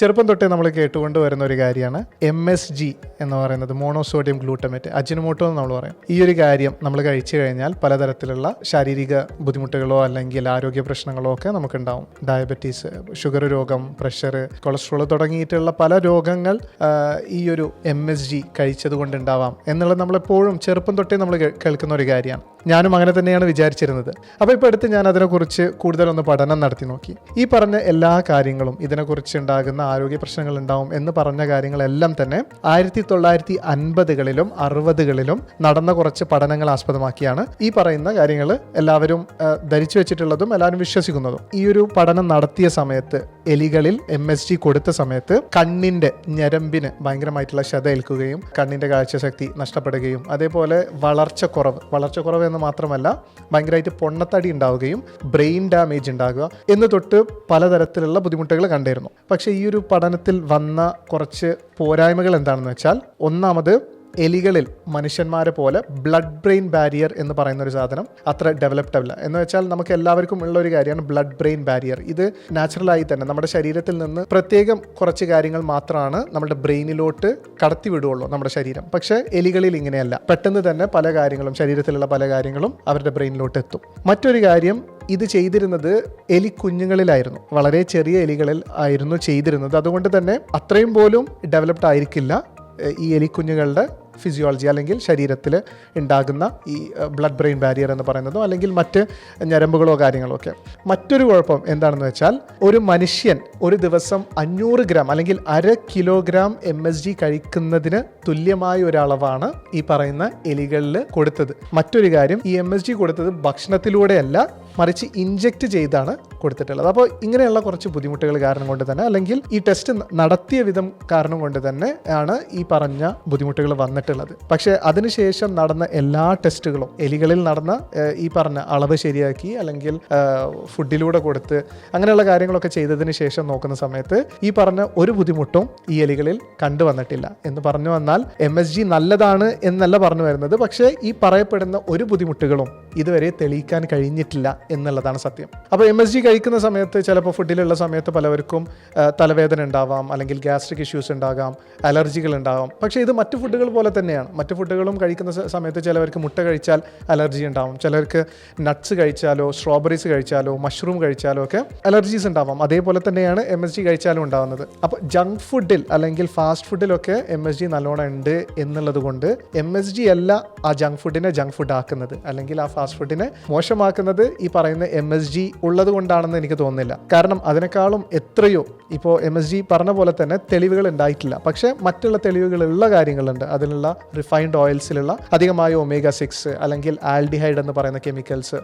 ചെറുപ്പം തൊട്ടേ നമ്മൾ കേട്ടുകൊണ്ട് വരുന്ന ഒരു കാര്യമാണ് എം എസ് ജി എന്ന് പറയുന്നത് മോണോസോഡിയം ഗ്ലൂട്ടമേറ്റ് അജിനോമോട്ടോ എന്ന് നമ്മൾ പറയും. ഈ ഒരു കാര്യം നമ്മൾ കഴിച്ചു കഴിഞ്ഞാൽ പലതരത്തിലുള്ള ശാരീരിക ബുദ്ധിമുട്ടുകളോ അല്ലെങ്കിൽ ആരോഗ്യ പ്രശ്നങ്ങളോ ഒക്കെ നമുക്കുണ്ടാവും. ഡയബറ്റീസ് ഷുഗർ രോഗം പ്രഷർ കൊളസ്ട്രോൾ തുടങ്ങിയിട്ടുള്ള പല രോഗങ്ങൾ ഈ ഒരു എം എസ് ജി കഴിച്ചത് കൊണ്ടുണ്ടാവാം എന്നുള്ളത് നമ്മളെപ്പോഴും ചെറുപ്പം തൊട്ടേ നമ്മൾ കേൾക്കുന്ന ഒരു കാര്യമാണ്. ഞാനും അങ്ങനെ തന്നെയാണ് വിചാരിച്ചിരുന്നത്. അപ്പോൾ ഇപ്പോൾ അടുത്ത് ഞാൻ അതിനെക്കുറിച്ച് കൂടുതലൊന്ന് പഠനം നടത്തി നോക്കി. ഈ പറഞ്ഞ എല്ലാ കാര്യങ്ങളും ഇതിനെക്കുറിച്ച് ഉണ്ടാകുന്ന ആരോഗ്യ പ്രശ്നങ്ങൾ ഉണ്ടാവും എന്ന് പറഞ്ഞ കാര്യങ്ങളെല്ലാം തന്നെ ആയിരത്തി തൊള്ളായിരത്തി അൻപതുകളിലും അറുപതുകളിലും നടന്ന കുറച്ച് പഠനങ്ങൾ ആസ്പദമാക്കിയാണ് ഈ പറയുന്ന കാര്യങ്ങൾ എല്ലാവരും ധരിച്ചു വെച്ചിട്ടുള്ളതും എല്ലാവരും വിശ്വസിക്കുന്നതും. ഈ ഒരു പഠനം നടത്തിയ സമയത്ത് എലികളിൽ എം എസ് ജി കൊടുത്ത സമയത്ത് കണ്ണിന്റെ ഞരമ്പിന് ഭയങ്കരമായിട്ടുള്ള ശത ഏൽക്കുകയും കണ്ണിന്റെ കാഴ്ചശക്തി നഷ്ടപ്പെടുകയും അതേപോലെ വളർച്ചക്കുറവ്. വളർച്ചക്കുറവ് എന്ന് മാത്രമല്ല ഭയങ്കരമായിട്ട് പൊണ്ണത്തടി ഉണ്ടാവുകയും ബ്രെയിൻ ഡാമേജ് ഉണ്ടാകുക എന്ന് തൊട്ട് പലതരത്തിലുള്ള ബുദ്ധിമുട്ടുകൾ കണ്ടിരുന്നു. പക്ഷേ ഈ ഒരു പഠനത്തിൽ വന്ന കുറച്ച് പോരായ്മകൾ എന്താണെന്ന് വെച്ചാൽ ഒന്നാമത് എലികളിൽ മനുഷ്യന്മാരെ പോലെ ബ്ലഡ് ബ്രെയിൻ ബാരിയർ എന്ന് പറയുന്ന ഒരു സാധനം അത്ര ഡെവലപ്ഡ് അല്ല. എന്ന് വെച്ചാൽ നമുക്ക് എല്ലാവർക്കും ഉള്ള ഒരു കാര്യമാണ് ബ്ലഡ് ബ്രെയിൻ ബാരിയർ ഇത് നാച്ചുറലായി തന്നെ നമ്മുടെ ശരീരത്തിൽ നിന്ന് പ്രത്യേകം കുറച്ച് കാര്യങ്ങൾ മാത്രമാണ് നമ്മുടെ ബ്രെയിനിലോട്ട് കടത്തി വിടുകയുള്ളൂ നമ്മുടെ ശരീരം. പക്ഷേ എലികളിൽ ഇങ്ങനെയല്ല. പെട്ടെന്ന് തന്നെ പല കാര്യങ്ങളും ശരീരത്തിലുള്ള പല കാര്യങ്ങളും അവരുടെ ബ്രെയിനിലോട്ട് എത്തും. മറ്റൊരു കാര്യം ഇത് ചെയ്തിരുന്നത് എലി കുഞ്ഞുങ്ങളിലായിരുന്നു. വളരെ ചെറിയ എലികളിൽ ആയിരുന്നു ചെയ്തിരുന്നത്. അതുകൊണ്ട് തന്നെ അത്രയും പോലും ഡെവലപ്ഡ് ആയിരിക്കില്ല ഈ എലിക്കുഞ്ഞുങ്ങളുടെ ഫിസിയോളജി അല്ലെങ്കിൽ ശരീരത്തിൽ ഉണ്ടാകുന്ന ഈ ബ്ലഡ് ബ്രെയിൻ ബാരിയർ എന്ന് പറയുന്നതോ അല്ലെങ്കിൽ മറ്റ് ഞരമ്പുകളോ കാര്യങ്ങളോ ഒക്കെ. മറ്റൊരു കുഴപ്പം എന്താണെന്ന് വെച്ചാൽ ഒരു മനുഷ്യൻ ഒരു ദിവസം അഞ്ഞൂറ് ഗ്രാം അല്ലെങ്കിൽ അര കിലോഗ്രാം എം എസ് ജി കഴിക്കുന്നതിന് തുല്യമായ ഒരളവാണ് ഈ പറയുന്ന എലികളിൽ കൊടുത്തത്. മറ്റൊരു കാര്യം ഈ എം എസ് ജി കൊടുത്തത് ഭക്ഷണത്തിലൂടെയല്ല മറിച്ച് ഇഞ്ചെക്ട് ചെയ്താണ് കൊടുത്തിട്ടുള്ളത്. അപ്പോൾ ഇങ്ങനെയുള്ള കുറച്ച് ബുദ്ധിമുട്ടുകൾ കാരണം കൊണ്ട് തന്നെ അല്ലെങ്കിൽ ഈ ടെസ്റ്റ് നടത്തിയ വിധം കാരണം കൊണ്ട് തന്നെ ആണ് ഈ പറഞ്ഞ ബുദ്ധിമുട്ടുകൾ വന്നിട്ടുള്ളത്. പക്ഷേ അതിനുശേഷം നടന്ന എല്ലാ ടെസ്റ്റുകളും എലികളിൽ നടന്ന ഈ പറഞ്ഞ അളവ് ശരിയാക്കി അല്ലെങ്കിൽ ഫുഡിലൂടെ കൊടുത്ത് അങ്ങനെയുള്ള കാര്യങ്ങളൊക്കെ ചെയ്തതിന് ശേഷം നോക്കുന്ന സമയത്ത് ഈ പറഞ്ഞ ഒരു ബുദ്ധിമുട്ടും ഈ എലികളിൽ കണ്ടുവന്നിട്ടില്ല എന്ന് പറഞ്ഞു വന്നാൽ എം നല്ലതാണ് എന്നല്ല പറഞ്ഞു വരുന്നത്. പക്ഷേ ഈ പറയപ്പെടുന്ന ഒരു ബുദ്ധിമുട്ടുകളും ഇതുവരെ തെളിയിക്കാൻ കഴിഞ്ഞിട്ടില്ല എന്നുള്ളതാണ് സത്യം. അപ്പോൾ എം എസ് ജി കഴിക്കുന്ന സമയത്ത് ചിലപ്പോൾ ഫുഡിലുള്ള സമയത്ത് പലവർക്കും തലവേദന ഉണ്ടാവാം അല്ലെങ്കിൽ ഗ്യാസ്ട്രിക് ഇഷ്യൂസ് ഉണ്ടാകാം അലർജികൾ ഉണ്ടാവാം. പക്ഷേ ഇത് മറ്റു ഫുഡുകൾ പോലെ തന്നെയാണ്. മറ്റു ഫുഡുകളും കഴിക്കുന്ന സമയത്ത് ചിലവർക്ക് മുട്ട കഴിച്ചാൽ അലർജി ഉണ്ടാവും. ചിലർക്ക് നട്ട്സ് കഴിച്ചാലോ സ്ട്രോബെറീസ് കഴിച്ചാലോ മഷ്റൂം കഴിച്ചാലോ ഒക്കെ അലർജീസ് ഉണ്ടാവാം. അതേപോലെ തന്നെയാണ് എം എസ് ജി കഴിച്ചാലും ഉണ്ടാവുന്നത്. അപ്പോൾ ജങ്ക് ഫുഡിൽ അല്ലെങ്കിൽ ഫാസ്റ്റ് ഫുഡിലൊക്കെ എം എസ് ജി നല്ലോണം ഉണ്ട് എന്നുള്ളത് കൊണ്ട് എം എസ് ജി അല്ല ആ ജങ്ക് ഫുഡിനെ ജങ്ക് ഫുഡ് ആക്കുന്നത്. അല്ലെങ്കിൽ ആ ഫാസ്റ്റ് ഫുഡിനെ മോശമാക്കുന്നത് ഈ പറയുന്ന എം എസ് ജി ഉള്ളത് കൊണ്ടാണെന്ന് എനിക്ക് തോന്നുന്നില്ല. കാരണം അതിനേക്കാളും എത്രയോ ഇപ്പോൾ എം എസ് ജി പറഞ്ഞ പോലെ തന്നെ തെളിവുകൾ ഉണ്ടായിട്ടില്ല. പക്ഷേ മറ്റുള്ള തെളിവുകളുള്ള കാര്യങ്ങളുണ്ട്. അതിലുള്ള റിഫൈൻഡ് ഓയിൽസിലുള്ള അധികമായ ഒമേഗ സിക്സ് അല്ലെങ്കിൽ ആൽഡിഹൈഡ് എന്ന് പറയുന്ന കെമിക്കൽസ്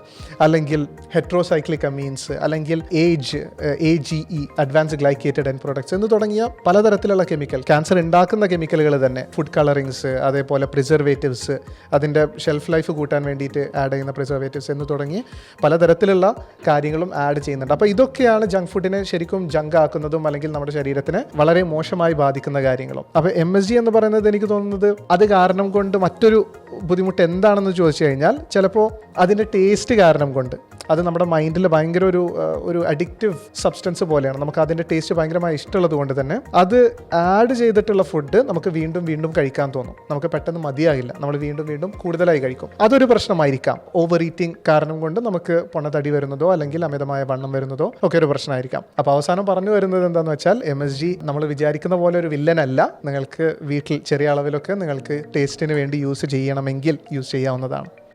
അല്ലെങ്കിൽ ഹെട്രോസൈക്ലിക് അമീൻസ് അല്ലെങ്കിൽ AGE A G E advance glycated end products എന്ന് തുടങ്ങിയ പലതരത്തിലുള്ള കെമിക്കൽ ക്യാൻസർ ഉണ്ടാക്കുന്ന കെമിക്കലുകൾ തന്നെ ഫുഡ് കളറിങ്സ് അതേപോലെ പ്രിസർവേറ്റീവ്സ് അതിന്റെ ഷെൽഫ് ലൈഫ് കൂട്ടാൻ വേണ്ടിയിട്ട് ആഡ് ചെയ്യുന്ന പ്രിസർവേറ്റീവ്സ് എന്ന് തുടങ്ങി പലതരത്തിലുള്ള കാര്യങ്ങളും ആഡ് ചെയ്യുന്നുണ്ട്. അപ്പോൾ ഇതൊക്കെയാണ് ജങ്ക് ഫുഡിനെ ശരിക്കും ജങ്ക് ആക്കുന്നതും അല്ലെങ്കിൽ നമ്മുടെ ശരീരത്തിനെ വളരെ മോശമായി ബാധിക്കുന്ന കാര്യങ്ങളും. അപ്പോൾ എം എസ് ജി എന്ന് പറയുന്നത് എനിക്ക് തോന്നുന്നത് അത് കാരണം കൊണ്ട് മറ്റൊരു ബുദ്ധിമുട്ട് എന്താണെന്ന് ചോദിച്ചു കഴിഞ്ഞാൽ ചിലപ്പോൾ അതിന്റെ ടേസ്റ്റ് കാരണം കൊണ്ട്. അത് നമ്മുടെ മൈൻഡിൽ ഭയങ്കര ഒരു ഒരു അഡിക്റ്റീവ് സബ്സ്റ്റൻസ് പോലെയാണ്. നമുക്ക് അതിന്റെ ടേസ്റ്റ് ഭയങ്കരമായി ഇഷ്ടമുള്ളത് കൊണ്ട് തന്നെ അത് ആഡ് ചെയ്തിട്ടുള്ള ഫുഡ് നമുക്ക് വീണ്ടും വീണ്ടും കഴിക്കാൻ തോന്നും. നമുക്ക് പെട്ടെന്ന് മതിയാകില്ല നമ്മൾ വീണ്ടും വീണ്ടും കൂടുതലായി കഴിക്കും. അതൊരു പ്രശ്നമായിരിക്കാം. ഓവർ ഈറ്റിംഗ് കാരണം കൊണ്ട് നമുക്ക് പൊണ്ണത്തടി വരുന്നതോ അല്ലെങ്കിൽ അമിതമായ വണ്ണം വരുന്നതോ ഒക്കെ ഒരു പ്രശ്നമായിരിക്കാം. അപ്പോൾ അവസാനം പറഞ്ഞു വരുന്നത് എന്താണെന്ന് വെച്ചാൽ എം എസ് ജി നമ്മൾ വിചാരിക്കുന്ന പോലെ ഒരു വില്ലനല്ല നിങ്ങൾക്ക് വീട്ടിൽ ചെറിയ അളവിലൊക്കെ നിങ്ങൾക്ക് ടേസ്റ്റിന് വേണ്ടി യൂസ് ചെയ്യണമെങ്കിൽ യൂസ് ചെയ്യാവുന്നതാണ്.